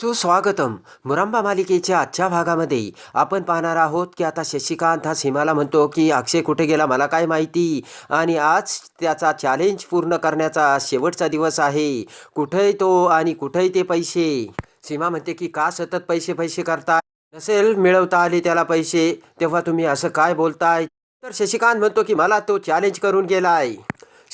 सुस्वागतम मुरांबा मालिकेच्या आजच्या भागामध्ये आपण पाहणार आहोत की आता शशिकांत हा सीमाला म्हणतो की अक्षय कुठे गेला मला काय माहिती? आणि आज त्याचा चॅलेंज पूर्ण करण्याचा शेवटचा दिवस आहे. कुठेही तो आणि कुठेही ते पैसे. सीमा म्हणते की का सतत पैसे पैसे करता नसेल मिळवता आले त्याला पैसे तेव्हा तुम्ही असं काय बोलताय? तर शशिकांत म्हणतो की मला तो चॅलेंज करून गेलाय.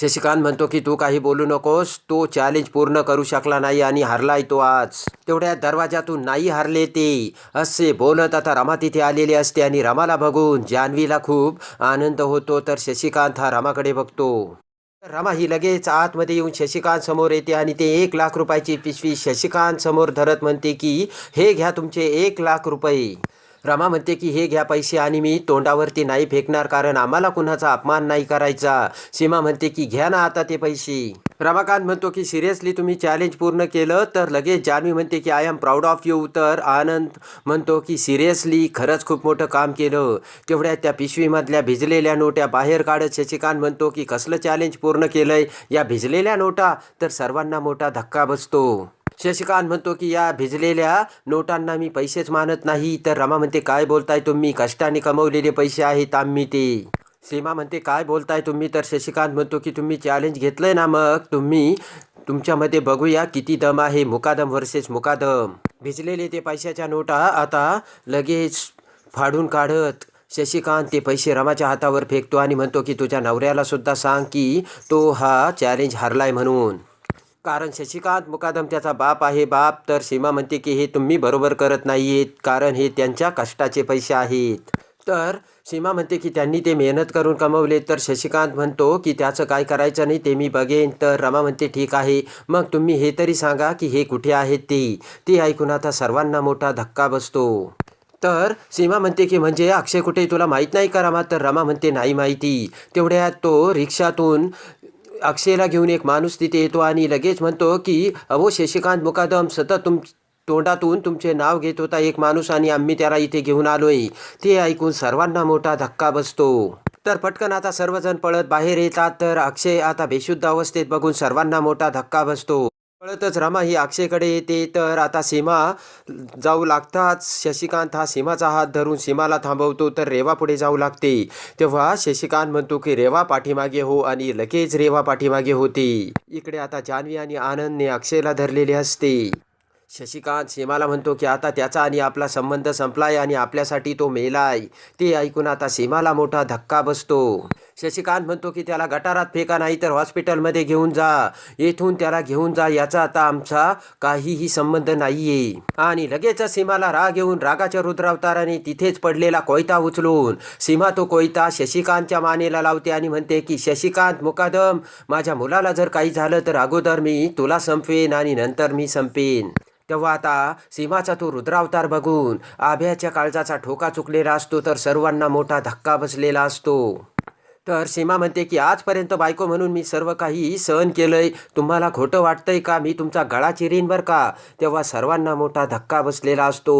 शशिकांत म्हणतो की तू काही बोलू नकोस. तो चॅलेंज पूर्ण करू शकला नाही आणि हरलाय तो आज. तेवढ्या दरवाजातून नाही हरले ते. असे बोलत आता रमा तिथे आलेले असते आणि रमाला बघून जान्हवीला खूप आनंद होतो. तर शशिकांत हा रमाकडे बघतो. रमा ही लगेच आतमध्ये येऊन शशिकांत समोर येते आणि ते एक लाख रुपयाची पिशवी शशिकांत समोर धरत म्हणते की हे घ्या तुमचे एक लाख रुपये. रमा म्हणते की हे घ्या पैसे आणि मी तोंडावरती नाही फेकणार कारण आम्हाला कुणाचा अपमान नाही करायचा. सीमा म्हणते की घ्या ना आता ते पैसे. रमाकांत म्हणतो की सिरियसली तुम्ही चॅलेंज पूर्ण केलं तर लगेच जान्हवी म्हणते की I am proud of you तर आनंद म्हणतो की सिरियसली खरंच खूप मोठं काम केलं. तेवढ्या त्या पिशवीमधल्या भिजलेल्या नोट्या बाहेर काढत शशिकांत म्हणतो की कसलं चॅलेंज पूर्ण केलंय? या भिजलेल्या नोटा तर सर्वांना मोठा धक्का बसतो. शशिकांत म्हणतो की या भिजलेल्या नोटांना मी पैसेच मानत नाही. तर रमा म्हणते काय बोलताय तुम्ही? कष्टाने कमवलेले पैसे आहेत आम्ही ते. सीमा म्हणते काय बोलताय तुम्ही? तर शशिकांत म्हणतो की तुम्ही चॅलेंज घेतलंय ना मग? तुम्ही तुमच्यामध्ये बघूया किती दम आहे. मुकादम वर्सेस मुकादम. भिजलेले ते पैशाच्या नोटा आता लगेच फाडून काढत शशिकांत ते पैसे रमाच्या हातावर फेकतो आणि म्हणतो की तुझ्या नवऱ्याला सुद्धा सांग की तो हा चॅलेंज हरलाय म्हणून. कारण शशिकांत मुकादम त्याचा बाप आहे. बाप तर सीमा म्हणते की हे तुम्ही बरोबर करत नाही आहेत कारण हे त्यांच्या कष्टाचे पैसे आहेत. तर सीमा म्हणते की त्यांनी ते मेहनत करून कमवले. तर शशिकांत म्हणतो की त्याचं काय करायचं नाही ते मी बघेन. तर रमा म्हणते ठीक आहे मग तुम्ही हे तरी सांगा की हे कुठे आहेत ते. ते ऐकून आता सर्वांना मोठा धक्का बसतो. तर सीमा म्हणते की म्हणजे अक्षय कुठे? तुला माहीत नाही का रमा? तर रमा म्हणते नाही माहिती. तेवढ्यात तो रिक्षातून अक्षयला घेऊन एक माणूस तिथे येतो आणि लगेच म्हणतो की अहो शशिकांत मुकादम सतत तुम तोंडातून तुमचे नाव घेत होता एक माणूस आणि आम्ही त्याला इथे घेऊन आलोय. ते ऐकून सर्वांना मोठा धक्का बसतो. तर पटकन आता सर्वजण पळत बाहेर येतात तर अक्षय आता बेशुद्ध अवस्थेत बघून सर्वांना मोठा धक्का बसतो. पळतच रमा ही अक्षयकडे येते तर आता सीमा जाऊ लागताच शशिकांत हा सीमाचा हात धरून सीमाला थांबवतो तर रेवा पुढे जाऊ लागते. तेव्हा शशिकांत म्हणतो की रेवा पाठीमागे हो आणि लगेच रेवा पाठीमागे होते. इकडे आता जान्हवी आणि आनंदने अक्षयला धरलेले असते. शशिकांत सीमाला म्हणतो की आता त्याचा आणि आपला संबंध संपलाय आणि आपल्यासाठी तो मेलाय. ते ऐकून आता सीमाला मोठा धक्का बसतो. शशिकांत म्हणतो की त्याला गटारात फेका नाही तर हॉस्पिटलमध्ये घेऊन जा. येथून त्याला घेऊन जा याचा आता आमचा काहीही संबंध नाहीये. आणि लगेच सीमाला राग येऊन रागाच्या रुद्रावताराने तिथेच पडलेला कोयता उचलून सीमा तो कोयता शशिकांतच्या मानेला लावते आणि म्हणते की शशिकांत मुकादम माझ्या मुलाला जर काही झालं तर अगोदर मी तुला संपवेन आणि नंतर मी संपेन. तेव्हा आता सीमाचा तो रुद्रावतार बघून आभ्याच्या काळजाचा ठोका चुकलेला असतो तर सर्वांना मोठा धक्का बसलेला असतो. तर सीमा म्हणते की आजपर्यंत बायको म्हणून मी सर्व काही सहन केलंय. तुम्हाला खोटं वाटतंय का? मी तुमचा गळा चिरीन बरं का? तेव्हा सर्वांना मोठा धक्का बसलेला असतो.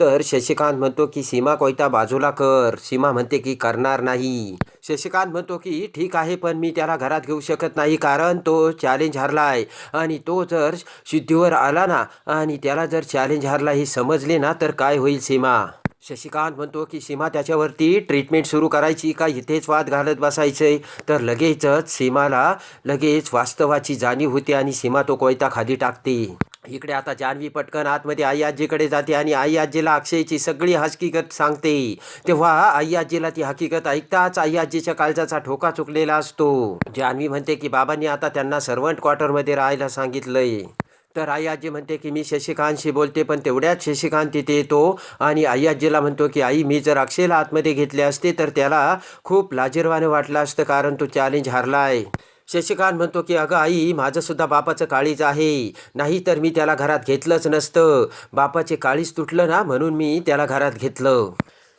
तर शशिकांत म्हणतो की सीमा कोयता बाजूला कर. सीमा म्हणते की करणार नाही. शशिकांत म्हणतो की ठीक आहे पण मी त्याला घरात घेऊ शकत नाही कारण तो चॅलेंज हरलाय. आणि तो जर सिद्धीवर आला ना आणि त्याला जर चॅलेंज हरला हे समजले ना तर काय होईल सीमा? शशिकांत म्हणतो की सीमा त्याच्यावरती ट्रीटमेंट सुरू करायची का? इथेच वाद घालत बसायचंय. तर लगेचच सीमाला लगेच वास्तवाची जाणीव होते आणि सीमा तो कोयता खाली टाकते. इकडे आता जान्हवी पटकन आतमध्ये आई आजीकडे जाते आणि आई आजीला अक्षयची सगळी हकीकत सांगते. तेव्हा आई आजीला ती हकीकत ऐकताच आई आजीच्या काळजाचा ठोका चुकलेला असतो. जान्हवी म्हणते की बाबांनी आता त्यांना सर्वंट क्वार्टरमध्ये राहायला सांगितलंय. तर आई आजी म्हणते की मी शशिकांतशी बोलते पण तेवढ्याच शशिकांत तिथे येतो आणि आई आजीला म्हणतो की आई मी जर अक्षयला आतमध्ये घेतले असते तर त्याला खूप लाजीरवाने वाटलं असतं कारण तो चॅलेंज हारला आहे. शशिकांत म्हणतो की अगं आई माझंसुद्धा बापाचं काळीज आहे. नाही तर मी त्याला घरात घेतलंच नसतं. बापाचे काळीज तुटलं ना म्हणून मी त्याला घरात घेतलं.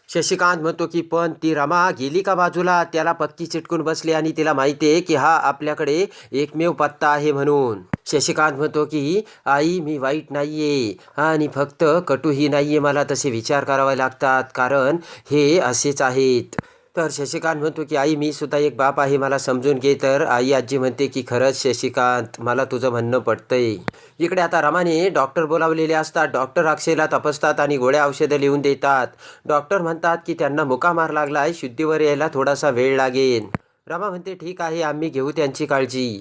शशिकांत म्हणतो की पण ती रमा गेली का बाजूला? त्याला पक्की चिटकून बसली आणि तिला माहिती आहे की हा आपल्याकडे एकमेव पत्ता आहे म्हणून. शशिकांत म्हणतो की आई मी वाईट नाही आहे आणि फक्त कटूही नाही आहे मला तसे विचार करावे लागतात कारण हे असेच आहेत. तर शशिकांत म्हणतो की आई मी सुद्धा एक बाप आहे. मला समजून घे. तर आई आजी म्हणते की खरंच शशिकांत मला तुझं म्हणणं पटतंय. इकडे आता रमाने डॉक्टर बोलावलेले असतात. डॉक्टर अक्षयला तपासतात आणि गोळ्या औषधं लिहून देतात. डॉक्टर म्हणतात की त्यांना मुकामार लागला आहे शुद्धीवर यायला थोडासा वेळ लागेल. रमा म्हणते ठीक आहे. आम्ही घेऊ त्यांची काळजी.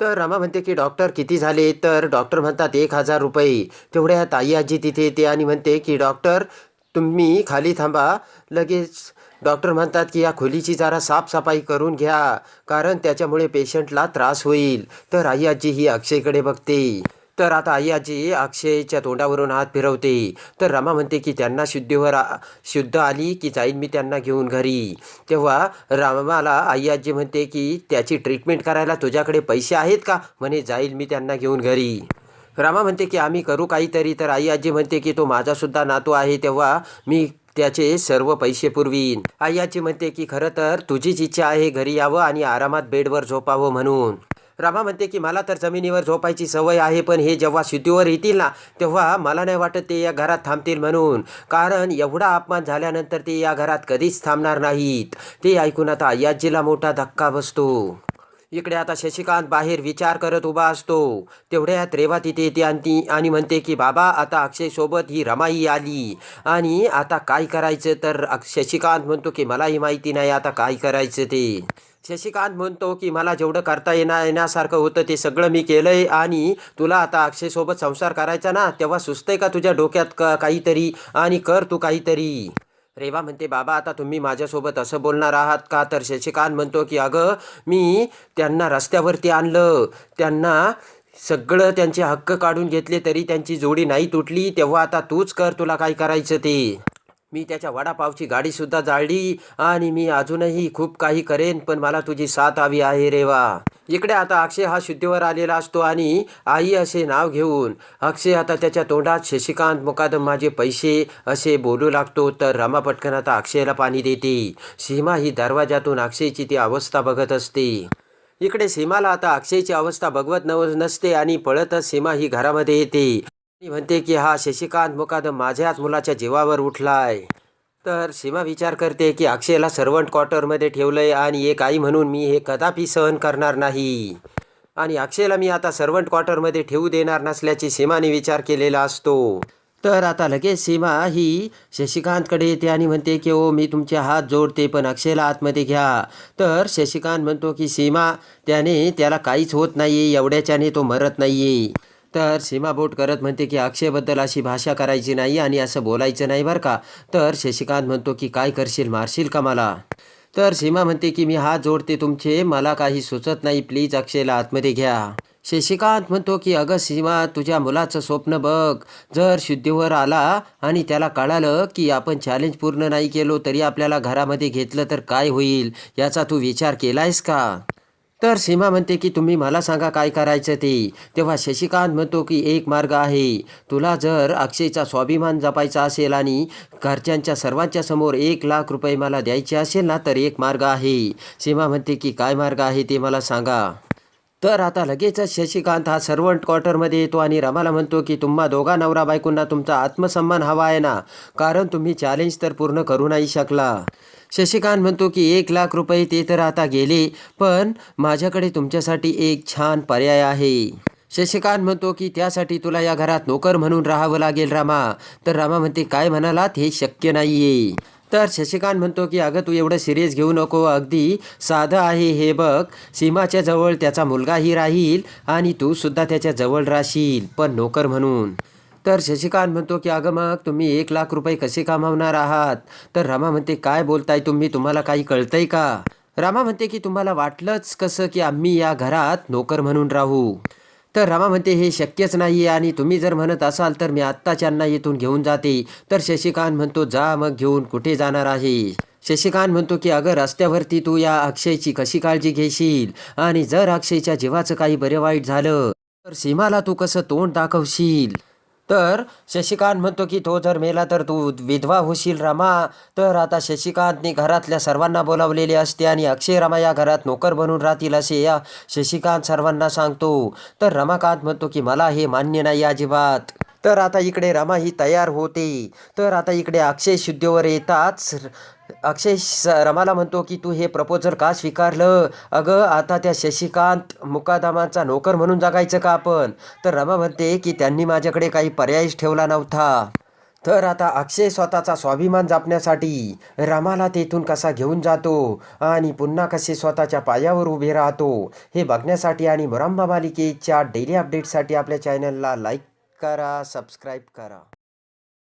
तर रमा म्हणते की डॉक्टर किती झाले? तर डॉक्टर म्हणतात एक हजार रुपये. तेवढ्या ताई आजी तिथे येते आणि म्हणते की डॉक्टर तुम्ही खाली थांबा. लगेच डॉक्टर म्हणतात की या खोलीची जरा साफसफाई करून घ्या कारण त्याच्यामुळे पेशंटला त्रास होईल. तर आई आजी ही अक्षयकडे बघते. तर आता आई आजी अक्षयच्या तोंडावरून हात फिरवते. तर रमा म्हणते की त्यांना शुद्धीवर शुद्ध आली की जाईन मी त्यांना घेऊन घरी. तेव्हा रामाला आई आजी म्हणते की त्याची ट्रीटमेंट करायला तुझ्याकडे पैसे आहेत का? म्हणे जाईल मी त्यांना घेऊन घरी. रामा म्हणते की आम्ही करू काहीतरी. तर आई आजी म्हणते की तो माझासुद्धा नातू आहे तेव्हा मी त्याचे सर्व पैसे पुरवीन. आई आजी म्हणते की खरं तर तुझीच इच्छा आहे घरी यावं आणि आरामात बेडवर झोपावं म्हणून. रामा म्हणते की मला तर जमिनीवर झोपायची सवय आहे पण हे जेव्हा शुद्धीवर येतील ना तेव्हा मला नाही वाटत ते या घरात थांबतील म्हणून. कारण एवढा अपमान झाल्यानंतर ते या घरात कधीच थांबणार नाहीत. ते ऐकून आता आई आजीला मोठा धक्का बसतो. इकडे आता शशिकांत बाहेर विचार करत उभा असतो. तेवढ्यात रेवा तिथे येते आणि ती आणि म्हणते की बाबा आता अक्षयसोबत ही रमाई आली. आणि आता काय करायचं? तर शशिकांत म्हणतो की मलाही माहिती नाही आता काय करायचं ते. शशिकांत म्हणतो की मला जेवढं करता येणार येण्यासारखं होतं ते सगळं मी केलंय आणि तुला आता अक्षयसोबत संसार करायचा ना तेव्हा सुचतंय का तुझ्या डोक्यात का काहीतरी? आणि कर तू काहीतरी. रेवा म्हणते बाबा आता तुम्ही माझ्यासोबत असं बोलणार आहात का? तर शशिकांत म्हणतो की अगं मी त्यांना रस्त्यावरती आणलं. त्यांना सगळं त्यांचे हक्क काढून घेतले तरी त्यांची जोडी नाही तुटली. तेव्हा आता तूच कर तुला काय करायचं ते. मी त्याच्या वडापावची गाडीसुद्धा जाळली आणि मी अजूनही खूप काही करेन पण मला तुझी साथ हवी आहे रेवा इकडे आता अक्षय हा शुद्धीवर आलेला असतो आणि आई असे नाव घेऊन अक्षय आता त्याच्या तोंडात शशिकांत मुकादम माझे पैसे असे बोलू लागतो तर रमा पटकन आता अक्षयला पाणी देते. सीमा ही दरवाजातून अक्षयची ती अवस्था बघत असते. इकडे सीमाला आता अक्षयची अवस्था बघवत नव नसते आणि पळतच सीमा ही घरामध्ये येते. ती म्हणते की हा शशिकांत मुकादम माझ्याच मुलाच्या जीवावर उठलाय. तर सीमा विचार करते की अक्षयला सर्वंट क्वार्टरमध्ये ठेवलंय आणि एक आई म्हणून मी हे कदापि सहन करणार नाही. आणि अक्षयला मी आता सर्वंट क्वार्टरमध्ये ठेवू देणार नसल्याची सीमाने विचार केलेला असतो. तर आता लगेच सीमा ही शशिकांतकडे येते आणि म्हणते की ओ मी तुमचे हात जोडते पण अक्षयला आतमध्ये घ्या. तर शशिकांत म्हणतो की सीमा त्याने त्याला काहीच होत नाही एवढ्याच्याने तो मरत नाहीये. तर सीमा बोट करत म्हणते की अक्षयबद्दल अशी भाषा करायची नाही आणि असं बोलायचं नाही बरं का. तर शशिकांत म्हणतो की काय करशील मारशील का मला? तर सीमा म्हणते की मी हात जोडते तुमचे मला काही सुचत नाही. प्लीज अक्षयला आतमध्ये घ्या. शशिकांत म्हणतो की अगं सीमा तुझ्या मुलाचं स्वप्न बघ. जर शुद्धीवर आला आणि त्याला कळालं की आपण चॅलेंज पूर्ण नाही केलो तरी आपल्याला घरामध्ये घेतलं तर काय होईल? याचा तू विचार केलायस का? तर सीमा म्हणते की तुम्ही मला सांगा काय करायचं ते. तेव्हा शशिकांत म्हणतो की एक मार्ग आहे. तुला जर अक्षयचा स्वाभिमान जपायचा असेल आणि घरच्यांच्या सर्वांच्या समोर एक लाख रुपये मला द्यायचे असेल ना तर एक मार्ग आहे. सीमा म्हणते की काय मार्ग आहे ते मला सांगा. तर आता लगेचच शशिकांत हा सर्वंट क्वार्टरमध्ये येतो आणि रमाला म्हणतो की तुम्हा दोघा नवरा बायकोंना तुमचा आत्मसन्मान हवा आहे ना. कारण तुम्ही चॅलेंज तर पूर्ण करू नाही शकला. शशिकांत म्हणतो की एक लाख रुपये ते तर आता गेले पण माझ्याकडे तुमच्यासाठी एक छान पर्याय आहे. शशिकांत म्हणतो की त्यासाठी तुला या घरात नोकर म्हणून राहावं लागेल रामा. तर रामा म्हणते काय म्हणालात? हे शक्य नाहीये. तर शशिकांत म्हणतो की अगं तू एवढं सिरियस घेऊ नको. अगदी साधं आहे हे बघ. सीमाच्या जवळ त्याचा मुलगाही राहील आणि तू सुद्धा त्याच्याजवळ राहशील पण नोकर म्हणून. तर शशिकांत म्हणतो की अगं मग तुम्ही एक लाख रुपये कसे कमावणार आहात? तर रामा म्हणते काय बोलताय तुम्ही? तुम्हाला काही कळतंय का? रामा म्हणते की तुम्हाला वाटलंच कसं की आम्ही या घरात नोकर म्हणून राहू? तर रमा म्हणते हे शक्यच नाही आणि तुम्ही जर म्हणत असाल तर मी आत्ताच यांना येथून घेऊन जाते. तर शशिकांत म्हणतो जा मग घेऊन कुठे जाणार आहे? शशिकांत म्हणतो की अगं रस्त्यावरती तू या अक्षयची कशी काळजी घेशील? आणि जर अक्षयच्या जीवाचं काही बरे वाईट झालं तर सीमाला तू कसं तोंड दाखवशील? तर शशिकांत म्हणतो की तो जर मेला तर तू विधवा होशील रमा. तर आता शशिकांतने घरातल्या सर्वांना बोलावलेले असते आणि अक्षय रमा या घरात नोकर बनून राहतील असे या शशिकांत सर्वांना सांगतो. तर रमाकांत म्हणतो की मला हे मान्य नाही अजिबात. तर आता इकडे रमा ही तयार होते. तर आता इकडे अक्षय शुद्धीवर येताच अक्षय स- रमाला म्हणतो की तू हे प्रपोजल का स्वीकारलं? अगं आता त्या शशिकांत मुकादमाचा नोकर म्हणून जगायचं का आपण? तर रमा म्हणते की त्यांनी माझ्याकडे काही पर्यायच ठेवला नव्हता. तर आता अक्षय स्वतःचा स्वाभिमान जपण्यासाठी रमाला तेथून कसा घेऊन जातो आणि पुन्हा कसे स्वतःच्या पायावर उभे राहतो हे बघण्यासाठी आणि मुरांबा मालिकेच्या डेली अपडेटसाठी आपल्या चॅनलला लाईक करा सबस्क्राईब करा.